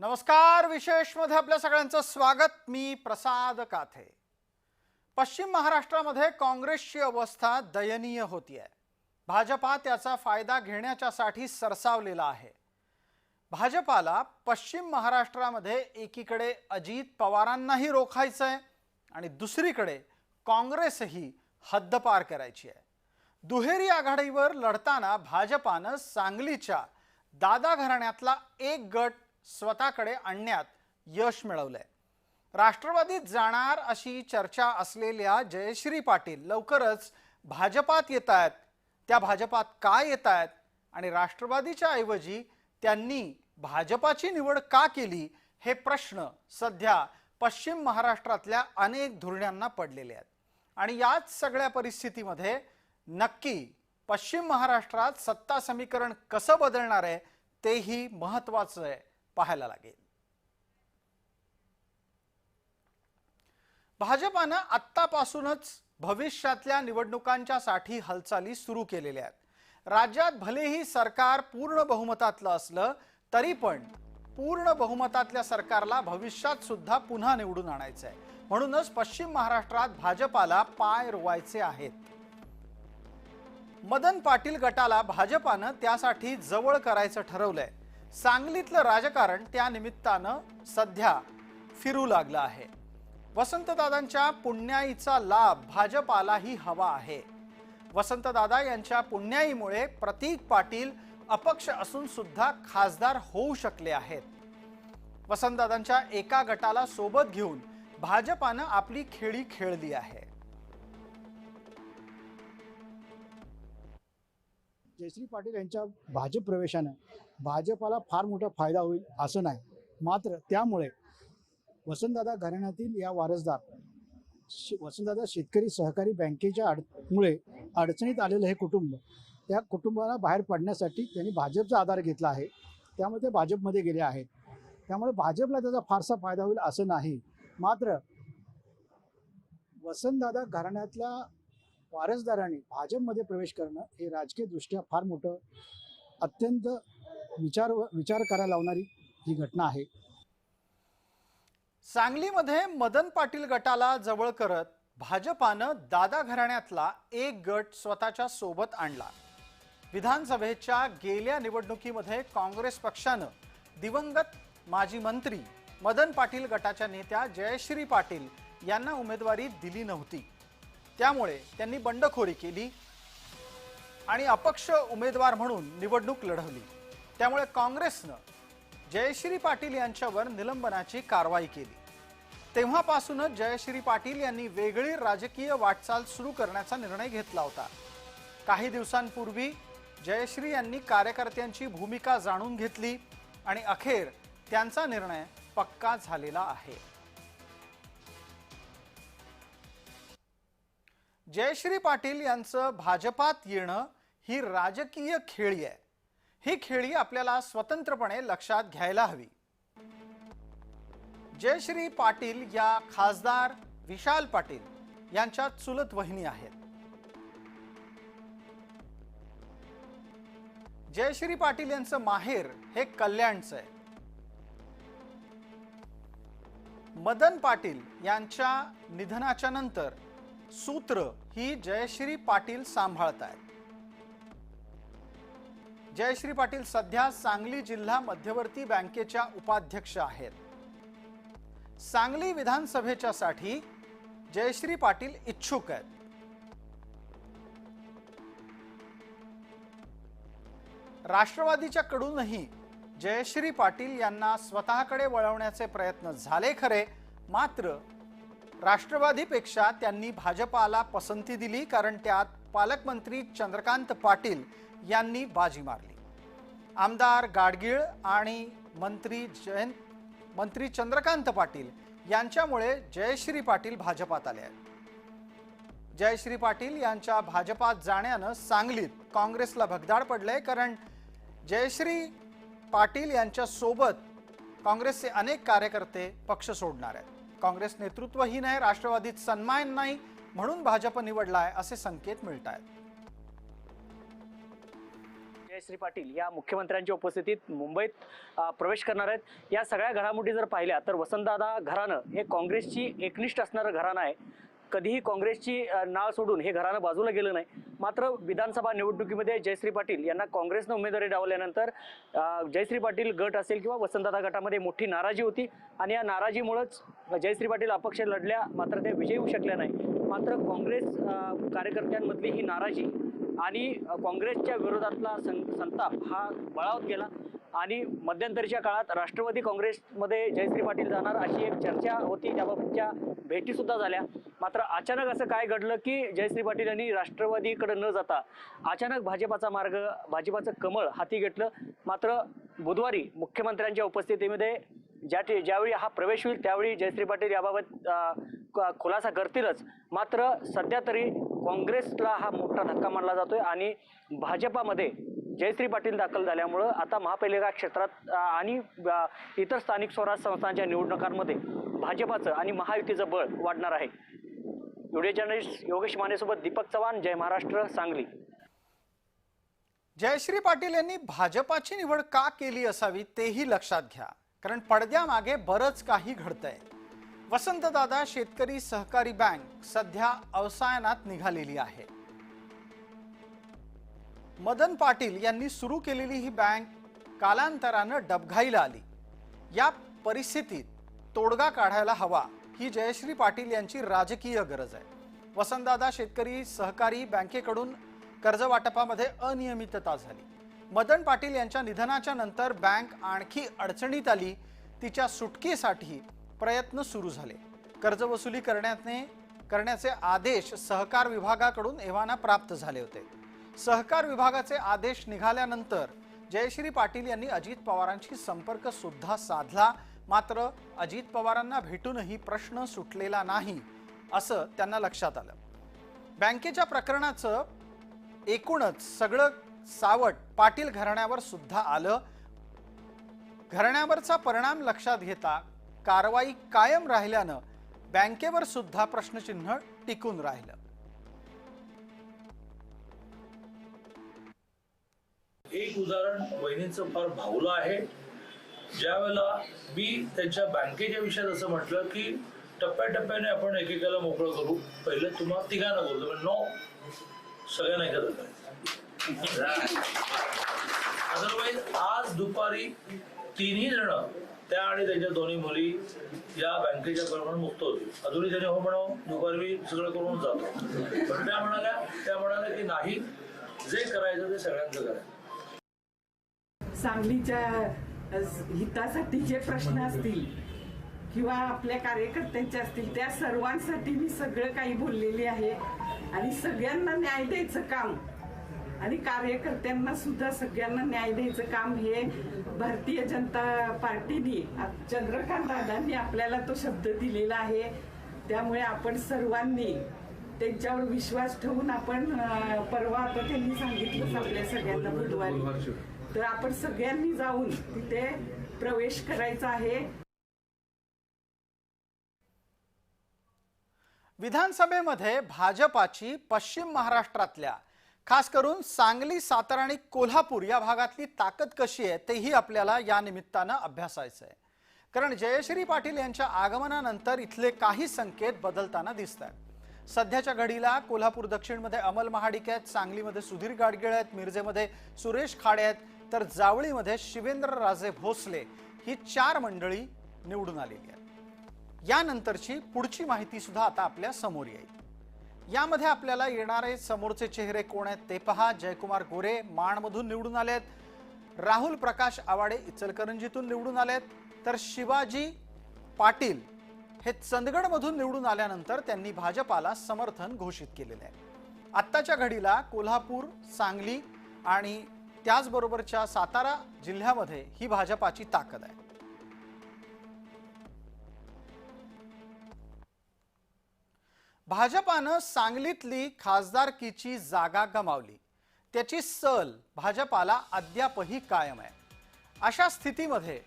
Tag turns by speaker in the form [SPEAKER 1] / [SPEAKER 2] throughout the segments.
[SPEAKER 1] नमस्कार विशेषमध्ये आपल्या सगळ्यांचं स्वागत. मी प्रसाद काथे. पश्चिम महाराष्ट्रामध्ये काँग्रेसची अवस्था दयनीय होतीये. भाजपा त्याचा फायदा घेण्याच्यासाठी सरसावलेला आहे. भाजपाला पश्चिम महाराष्ट्रामध्ये एकीकडे अजित पवारांनाही रोखायचंय आणि दुसरीकडे काँग्रेसही हद्दपार करायची आहे दुहेरी आघाडीवर लढताना भाजपानं सांगलीच्या दादा घराण्यातला एक गट स्वतःकडे आणण्यात यश मिळवलंय. राष्ट्रवादीत जाणार अशी चर्चा असलेल्या जयश्री पाटील लवकरच भाजपात येत आहेत त्या भाजपात का येत आहेत आणि राष्ट्रवादीच्या ऐवजी त्यांनी भाजपाची निवड का केली हे प्रश्न सध्या पश्चिम महाराष्ट्रातल्या अनेक धुरण्यांना पडलेले आहेत. आणि याच सगळ्या परिस्थितीमध्ये नक्की पश्चिम महाराष्ट्रात सत्ता समीकरण कसं बदलणार आहे तेही महत्त्वाचं आहे. पाहायला लागेल. भाजपानं आत्तापासूनच भविष्यातल्या निवडणुकांच्या साठी हालचाली सुरू केलेल्या आहेत. राज्यात भलेही सरकार पूर्ण बहुमतातलं असलं तरी पण पूर्ण बहुमतातल्या सरकारला भविष्यात सुद्धा पुन्हा निवडून आणायचं आहे म्हणूनच पश्चिम महाराष्ट्रात भाजपाला पाय रोवायचे आहेत. मदन पाटील गटाला भाजपानं त्यासाठी जवळ करायचं ठरवलंय. सांगलीतलं राजकारण त्या निमित्तानं सध्या फिरू लागलं आहे. वसंतदादांच्या पुण्याईचा लाभ भाजपालाही हवा आहे. वसंतदादा यांच्या पुण्याईमुळे प्रतीक पाटील अपक्ष असून सुद्धा खासदार होऊ शकले आहेत. वसंतदादांच्या एका गटाला सोबत घेऊन भाजपानं आपली खेळी खेळली आहे.
[SPEAKER 2] जयश्री पाटील यांच्या भाजप प्रवेशानं भाजपाला फार मोठा फायदा होईल असं नाही. मात्र त्यामुळे वसंतदादा घराण्यातील या वारसदार वसंतदादा शेतकरी सहकारी बँकेच्या अडमुळे अडचणीत आलेलं हे कुटुंब त्या कुटुंबाला बाहेर पडण्यासाठी त्यांनी भाजपचा आधार घेतला आहे. त्यामुळे ते भाजपमध्ये गेले आहेत. त्यामुळे भाजपला त्याचा फारसा फायदा होईल असं नाही. मात्र वसंतदादा घराण्यातल्या वारसदारांनी भाजपमध्ये प्रवेश करणं हे राजकीय दृष्ट्या फार मोठं अत्यंत विचार विचार करायला लावणारी ही घटना आहे.
[SPEAKER 1] सांगलीमध्ये मदन पाटील गटाला जवळ करत भाजपानं दादा घराण्यातला एक गट स्वतःच्या सोबत आणला. विधानसभेच्या गेल्या निवडणुकीमध्ये काँग्रेस पक्षानं दिवंगत माजी मंत्री मदन पाटील गटाच्या नेत्या जयश्री पाटील यांना उमेदवारी दिली नव्हती. त्यामुळे त्यांनी बंडखोरी केली. आणि अपक्ष उमेदवार म्हणून निवडणूक लढवली. त्यामुळे काँग्रेसनं जयश्री पाटील यांच्यावर निलंबनाची कारवाई केली. तेव्हापासूनच जयश्री पाटील यांनी वेगळी राजकीय वाटचाल सुरू करण्याचा निर्णय घेतला होता. काही दिवसांपूर्वी जयश्री यांनी कार्यकर्त्यांची भूमिका जाणून घेतली आणि अखेर त्यांचा निर्णय पक्का झालेला आहे. जयश्री पाटील यांचं भाजपात येणं ही राजकीय खेळी आहे. ही खेळी आपल्याला स्वतंत्रपणे लक्षात घ्यायला हवी. जयश्री पाटील या खासदार विशाल पाटील यांच्या चुलत वहिनी आहेत. जयश्री पाटील यांचं माहेर हे कल्याणचं आहे. मदन पाटील यांच्या निधनाच्या नंतर सूत्र ही जयश्री पाटील सांभाळत आहेत जयश्री पाटील सध्या सांगली जिल्हा मध्यवर्ती बँकेच्या उपाध्यक्ष आहेत. सांगली विधानसभेच्या साठी जयश्री पाटील इच्छुक आहेत. राष्ट्रवादीच्या कडूनही जयश्री पाटील यांना स्वतःकडे वळवण्याचे प्रयत्न झाले खरे मात्र राष्ट्रवादीपेक्षा त्यांनी भाजपाला पसंती दिली कारण त्यात पालकमंत्री चंद्रकांत पाटील यांनी बाजी मारली. आमदार गाडगीळ आणि मंत्री जयंत मंत्री चंद्रकांत पाटील यांच्यामुळे जयश्री पाटील भाजपात आले आहेत. जयश्री पाटील यांच्या भाजपात जाण्यानं सांगलीत काँग्रेसला भगदाड पडलंय कारण जयश्री पाटील यांच्या सोबत काँग्रेसचे अनेक कार्यकर्ते पक्ष सोडणार आहेत. काँग्रेस नेतृत्वही नाही राष्ट्रवादीत सन्मान नाही म्हणून भाजप निवडलाय असे संकेत मिळत आहेत
[SPEAKER 3] जयश्री पाटील या मुख्यमंत्र्यांच्या उपस्थितीत मुंबईत प्रवेश करणार आहेत. या सगळ्या घडामोडी जर पाहिल्या तर वसंतदादा घराणं हे काँग्रेसची एकनिष्ठ असणारं घराणं आहे. कधीही काँग्रेसची नाळ सोडून हे घराणं बाजूला गेलं नाही. मात्र विधानसभा निवडणुकीमध्ये जयश्री पाटील यांना काँग्रेसनं उमेदवारी डावल्यानंतर जयश्री पाटील गट असेल किंवा वसंतदादा गटामध्ये मोठी नाराजी होती. आणि या नाराजीमुळंच जयश्री पाटील अपक्ष लढल्या मात्र ते विजयी होऊ शकल्या नाही. मात्र काँग्रेस कार्यकर्त्यांमधली ही नाराजी आणि काँग्रेसच्या विरोधातला सं संताप हा बळावत गेला आणि मध्यंतरीच्या काळात राष्ट्रवादी काँग्रेसमध्ये जयश्री पाटील जाणार अशी एक चर्चा होती. त्याबाबतच्या भेटीसुद्धा झाल्या. मात्र अचानक असं काय घडलं की जयश्री पाटील यांनी राष्ट्रवादीकडे न जाता अचानक भाजपाचा मार्ग भाजपाचं कमळ हाती घेतलं. मात्र बुधवारी मुख्यमंत्र्यांच्या उपस्थितीमध्ये ज्या ज्यावेळी हा प्रवेश होईल त्यावेळी जयश्री पाटील याबाबत खुलासा करतीलच. मात्र सध्या तरी काँग्रेसला हा मोठा धक्का मानला जातोय आणि भाजपामध्ये जयश्री पाटील दाखल झाल्यामुळं आता महापालिका क्षेत्रात आणि इतर स्थानिक स्वराज संस्थांच्या निवडणुकांमध्ये भाजपाचं आणि महायुतीचं बळ वाढणार आहे. व्हिडिओ जर्नलिस्ट योगेश मानेसोबत दीपक चव्हाण जय महाराष्ट्र सांगली.
[SPEAKER 1] जयश्री पाटील यांनी भाजपाची निवड का केली असावी तेही लक्षात घ्या. कारण पडद्यामागे बरंच काही घडतंय. वसंतदादा शेतकरी सहकारी बँक सध्या अवसायनात निघालेली आहे. मदन पाटील यांनी सुरू केलेली ही बँक कालांतरानं डबघाईला आली. या परिस्थितीत तोडगा काढायला हवा ही जयश्री पाटील यांची राजकीय गरज आहे. वसंतदादा शेतकरी सहकारी बँकेकडून कर्जवाटपामध्ये अनियमितता झाली. मदन पाटील यांच्या निधनाच्या नंतर बँक आणखी अडचणीत आली. तिच्या सुटकेसाठी प्रयत्न सुरू झाले. कर्जवसुली करण्याने करण्याचे आदेश सहकार विभागाकडून एव्हाना प्राप्त झाले होते. सहकार विभागाचे आदेश निघाल्यानंतर जयश्री पाटील यांनी अजित पवारांशी संपर्क सुद्धा साधला. मात्र अजित पवारांना भेटूनही प्रश्न सुटलेला नाही असं त्यांना लक्षात आलं. बँकेच्या प्रकरणाचं एकूणच सगळं सावट पाटील घराण्यावर सुद्धा आलं. घराण्यावरचा परिणाम लक्षात घेता कारवाई कायम राहिल्यानं बँकेवर सुद्धा प्रश्नचिन्ह टिकून राहिलं.
[SPEAKER 4] एक उदाहरण वहिनींचं फार भावलं आहे. ज्या वेळेला मी त्यांच्या बँकेच्या विषयात असं म्हटलं की टप्प्याटप्प्याने आपण एकेकाला मोकळं करू. पहिलं तुम्हाला तिघांना बोलतो पण नो सगळ्यांना एकत्र अदरवाईज आज दुपारी तिन्ही जण त्या आणि त्यांच्या दोन्ही मुली या बँकेच्या प्रमाण मुक्त होतील. अजूनही त्याने हो म्हणावं दुपारी मी सगळं करून जातो. पण त्या म्हणाल्या त्या म्हणाल्या की नाही जे करायचं ते सगळ्यांचं करायचं
[SPEAKER 5] सांगलीच्या हितासाठी जे प्रश्न असतील किंवा आपल्या कार्यकर्त्यांचे असतील त्या सर्वांसाठी मी सगळं काही बोललेली आहे. आणि सगळ्यांना न्याय द्यायचं काम आणि कार्यकर्त्यांना सुद्धा सगळ्यांना न्याय द्यायचं काम हे भारतीय जनता पार्टीने चंद्रकांत दादांनी आपल्याला तो शब्द दिलेला आहे. त्यामुळे आपण सर्वांनी त्यांच्यावर विश्वास ठेवून आपण परवा आता त्यांनी सांगितलं आपल्या सगळ्यांना बुधवारी. तर आपण सगळ्यांनी जाऊन तिथे प्रवेश करायचा आहे.
[SPEAKER 1] विधानसभेमध्ये भाजपाची पश्चिम महाराष्ट्रातल्या खास करून सांगली सातारा आणि कोल्हापूर या भागातली ताकद कशी आहे तेही आपल्याला या निमित्तानं अभ्यासायचं आहे कारण जयश्री पाटील यांच्या आगमनानंतर इथले काही संकेत बदलताना दिसत आहेत सध्याच्या घडीला कोल्हापूर दक्षिणमध्ये अमल महाडिक आहेत सांगलीमध्ये सुधीर गाडगिळ आहेत मिरजेमध्ये सुरेश खाडे आहेत तर जावळीमध्ये शिवेंद्र राजे भोसले ही चार मंडळी निवडून आलेली आहेत. यानंतरची पुढची माहिती सुद्धा आता आपल्यासमोर येईल. यामध्ये आपल्याला येणारे समोरचे चेहरे कोण आहेत ते पहा. जयकुमार गोरे माणमधून निवडून आलेत. राहुल प्रकाश आवाडे इचलकरंजीतून निवडून आलेत. तर शिवाजी पाटील हे चंदगडमधून निवडून आल्यानंतर त्यांनी भाजपाला समर्थन घोषित केलेलं आहे. आत्ताच्या घडीला कोल्हापूर सांगली आणि त्याचबरोबरच्या सातारा जिल्ह्यामध्ये ही भाजपाची ताकद आहे. भाजपानं सांगलीतली खासदारकीची जागा गमावली. त्याची सल भाजपाला अद्यापही कायम आहे. अशा स्थितीमध्ये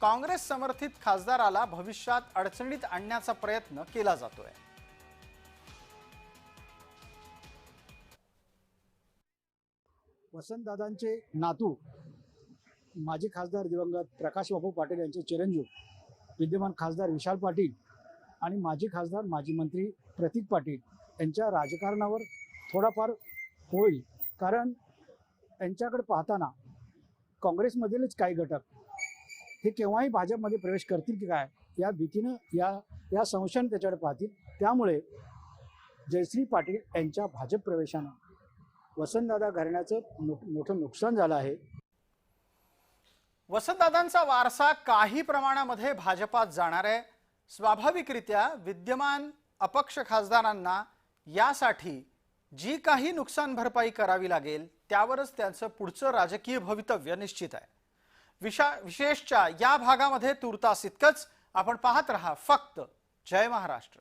[SPEAKER 1] काँग्रेस समर्थित खासदाराला भविष्यात अडचणीत आणण्याचा प्रयत्न केला जातोय.
[SPEAKER 2] वसंतदादांचे नातू माजी खासदार दिवंगत प्रकाश बापू पाटील यांचे चिरंजीव विद्यमान खासदार विशाल पाटील आणि माजी खासदार माजी मंत्री प्रतीक पाटील यांच्या राजकारणावर थोडाफार होईल. कारण यांच्याकडे पाहताना काँग्रेसमधीलच काही घटक हे केव्हाही भाजपमध्ये प्रवेश करतील की काय या भीतीनं या या संशयाने त्याच्याकडे पाहतील. त्यामुळे जयश्री पाटील यांच्या भाजप प्रवेशानं वसंतदादा घराण्याचं मोठं नुकसान झालं आहे.
[SPEAKER 1] वसंतदादांचा वारसा काही प्रमाणामध्ये भाजपात जाणार आहे. स्वाभाविकरित्या विद्यमान अपक्ष खासदारांना यासाठी जी काही नुकसान भरपाई करावी लागेल त्यावरच त्यांचं पुढचं राजकीय भवितव्य निश्चित आहे. विशा विशेषच्या या भागामध्ये तुर्तास इतकंच आपण पाहत रहा फक्त जय महाराष्ट्र.